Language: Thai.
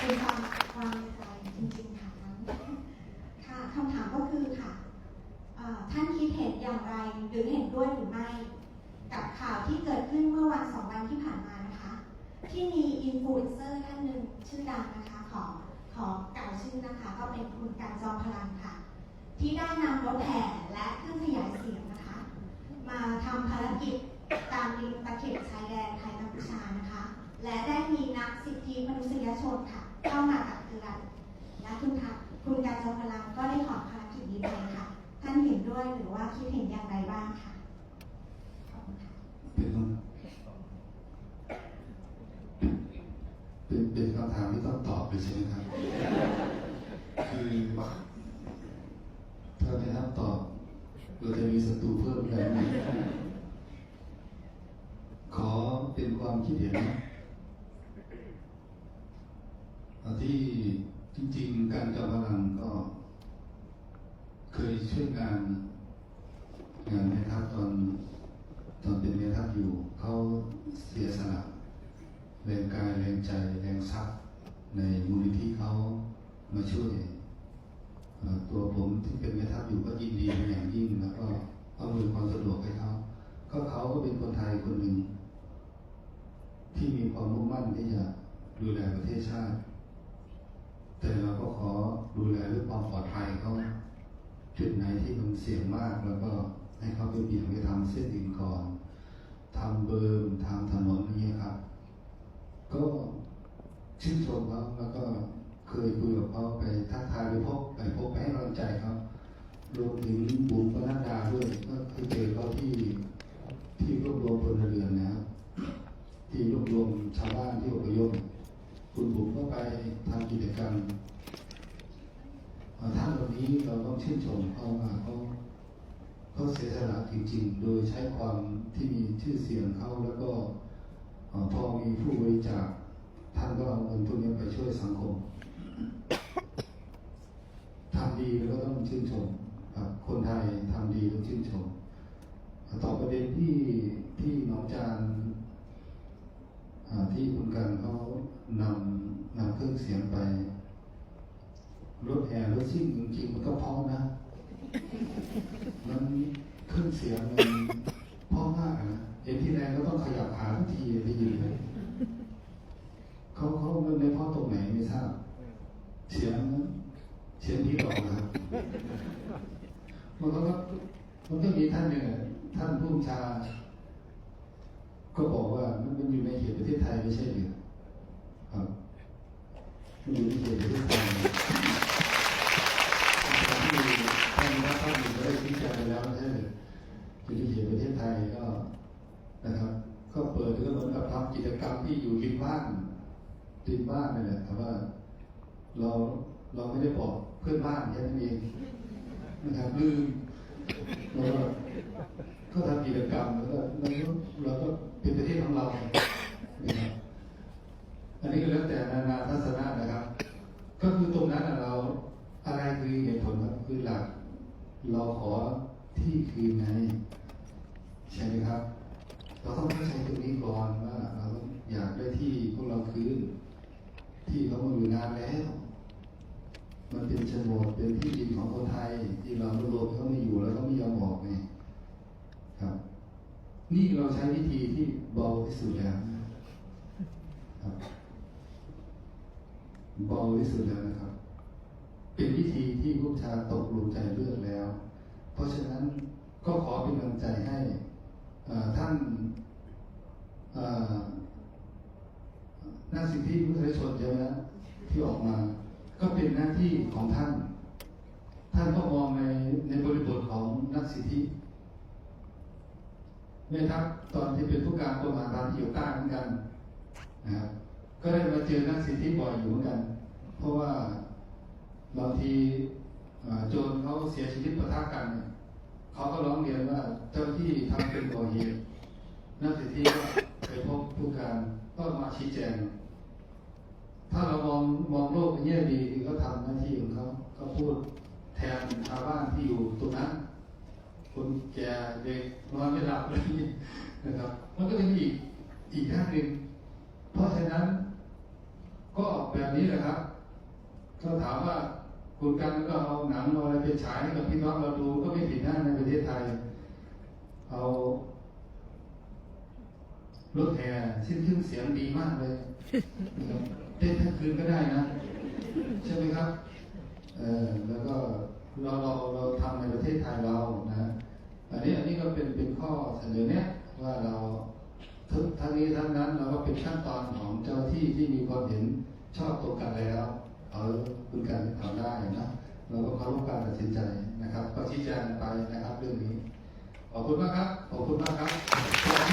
เป็นความความใจจริงๆค่ะค่ะคำถามก็คือค่ะท่านคิดเห็นอย่างไรหรือเห็นด้วยหรือไม่ กับข่าวที่เกิดขึ้นเมื่อวันสองวันที่ผ่านมานะคะ ที่มีอินฟลูเอนเซอร์ท่านหนึ่งชื่อดังนะคะของของเก่าชื่อนะคะ ก็เป็นคุณการจอมพลังค่ะ ที่ได้นำรถแห่และเครื่องขยายเสียงนะคะ มาทำภารกิจตามริมตะเข็บชายแดนไทยกัมพูชานะคะ และได้มีนักสิทธิมนุษยชนค่ะ เข้ามาตักเตือนและคุณค่ะคุณการจอมพลังก็ได้ถอภารกิจนี้ไปค่ะ ท่านเห็นด้วยหรือว่าคิดเห็นอย่างไรบ้างค่ะขอบคุณค่ะเป็นคำเป็นเป็นคำถามที่ต้องตอบเลยใช่ไหมครับ คือถ้าไม่รับตอบเราจะมีศัตรูเพิ่มอย่างนึ่งขอเป็นความคิดเห็นเอาที่จริงๆ การจอมพลังก็ เคย ช่วยงานงานแม่ทัพตอนตอนเป็นแม่ทัพอยู่เขาเสียสละแรงกายแรงใจแรงทรัพย์ในมูลนิธิเขามาช่วยตัวผมที่เป็นแม่ทัพอยู่ก็ยินดีเป็นอย่างยิ่งแล้วก็อำนวยความสะดวกให้เขาก็เขาก็เป็นคนไทยคนหนึ่ง ที่มีความมุ่งมั่นที่จะดูแลประเทศชาติ แต่เราก็ขอดูแลเรื่องความปลอดภัยเขา จุดไหนที่มันเสี่ยงมากแล้วก็ให้เขาไปเบี่ยงไปทำเส้นอื่นก่อนทำเบิร์มทำถนนนี้ยครับ ก็ชื่นชมเขาแล้วก็เคยคุยกับเขาไปทักทายไปพบไปพบไปให้กำลังใจเขารวมถึงบุ๋มปนัดดาด้วยก็เคยเจอเขาที่ที่รวบรวมพลเรือนนะครับ ที่รวบรวมชาวบ้านที่อพยพคุณบุ๋มก็ไปทำกิจกรรมเอ่อท่านวันนี้เรา ต้องเขาว่าเขาเขาเสียสละจริงๆ โดยใช้ความที่มีชื่อเสียงเขาแล้วก็พอมีผู้บริจาคท่านก็เอาเงินพวกนี้ไปช่วยสังคมทำดีแล้วก็ต้องชื่นชมครับคนไทยทำดีต้องชื่นชมต่อประเด็นที่ที่น้องจานที่คุณกันเขานำนำเครื่องเสียงไปรถแห่รถซิ่งจริงๆมันก็พราะนะ มันเครื่องเสียงมันพราะมากนะเห็นที่แรกก็ต้องขยับขาทุกทีได้ยินเลยเขาเขามันไม่เพราะตรงไหนไม่ทราบ เสียงเสียงที่หลอกนะครับมันก็มันก็มีท่านหนึ่งท่านผู้ชา ก็บอกว่ามันมันอยู่ในเขตประเทศไทยไม่ใช่หรือครับมันอยู่ในเขตประเทศไทยที่ท่านว่าท่านอยู่ก็ได้ชี้แจงไปแล้วไม่ใช่หรืออยู่ในเขตประเทศไทยก็นะครับ ก็เปิดก็เหมือนกับทำกิจกรรม ที่อยู่ริมบ้านริมบ้านนี่แหละแต่ว่า เราเราไม่ได้บอกเพื่อนบ้านแค่นั้นเองนะครับลืมเราก็ก็ทำกิจกรรมแล้วก็เราก็เป็นประเทศของเรานะครับอันนี้ก็แล้วแต่นานาทัศนะนะครับ ก็คือตรงนั้นเราอะไรคือเหตุผลครับคือหลัก เราขอที่คืนไงใช่ไหมครับ เราต้องเข้าใจตรงนี้ก่อนว่า อยากได้ที่พวกเราคืน ที่เขามาอยู่นานแล้ว มันเป็นโฉนดเป็นที่ดินของคนไทย ที่เรารวมเขาไม่อยู่แล้วเขาไม่ยอมออกไงครับ นี่เราใช้วิธีที่เบาที่สุดแล้วครับเบาที่สุดแล้วนะครับ เป็นวิธีที่ผู้ชาตกหลงใจเลือกแล้ว เพราะฉะนั้นก็ขอเป็นกำลังใจให้อ่าท่าน อ่นักสิทธิมนุษยชนใช่ไหมนะที่ออกมา ก็เป็นหน้าที่ของท่าน ท่านก็มองในในบริบทของนักสิทธิแม่ทัพตอนที่เป็นผู้การกรมอาหารที่อยู่ใต้เหมือนกันนะครับก็ได้มาเจอนักสิทธิบ่อยอยู่เหมือนกัน เพราะว่าบางทีโจรเขาเสียชีวิตประทะกันเขาก็ร้องเรียนว่าเจ้าที่ทำเป็นก่อเหตุนักสิทธิก็ไปพบผู้การก็มาชี้แจง ถ้าเรามองมองโลกในแง่ดีคือเขาทำหน้าที่ของเขาเขาพูดแทนชาวบ้านที่อยู่ตรงนั้นคนแก่เด็กนอนไม่หลับอะไรนี้นะครับ มันก็จะมีอีกอีกด้านหนึ่งเพราะฉะนั้น ก็แบบนี้แหละครับถ้าถามว่าคุณกันก็เอาหนังเอาอะไรไปฉายให้กับพี่น้องเราดูก็ไม่ผิดนะในประเทศไทย เอารถแห่สิ้นเครื่องเสียงดีมากเลย เต้นทั้งคืนก็ได้นะ ใช่ไหมครับเออแล้วก็เราเราเราทำในประเทศไทยเรานะอันนี้อันนี้ก็เป็นเป็นข้อเสนอแนะว่าเราทั้งทั้งนี้ทั้งนั้นเราก็เป็นขั้นตอนของเจ้าที่ที่มีความเห็นชอบตรงกันแล้วเอาคุณกันเอาได้นะเราก็เคารพการตัดสินใจนะครับ ก็ชี้แจงไปนะครับเรื่องนี้ขอบคุณมากครับขอบคุณมากครับ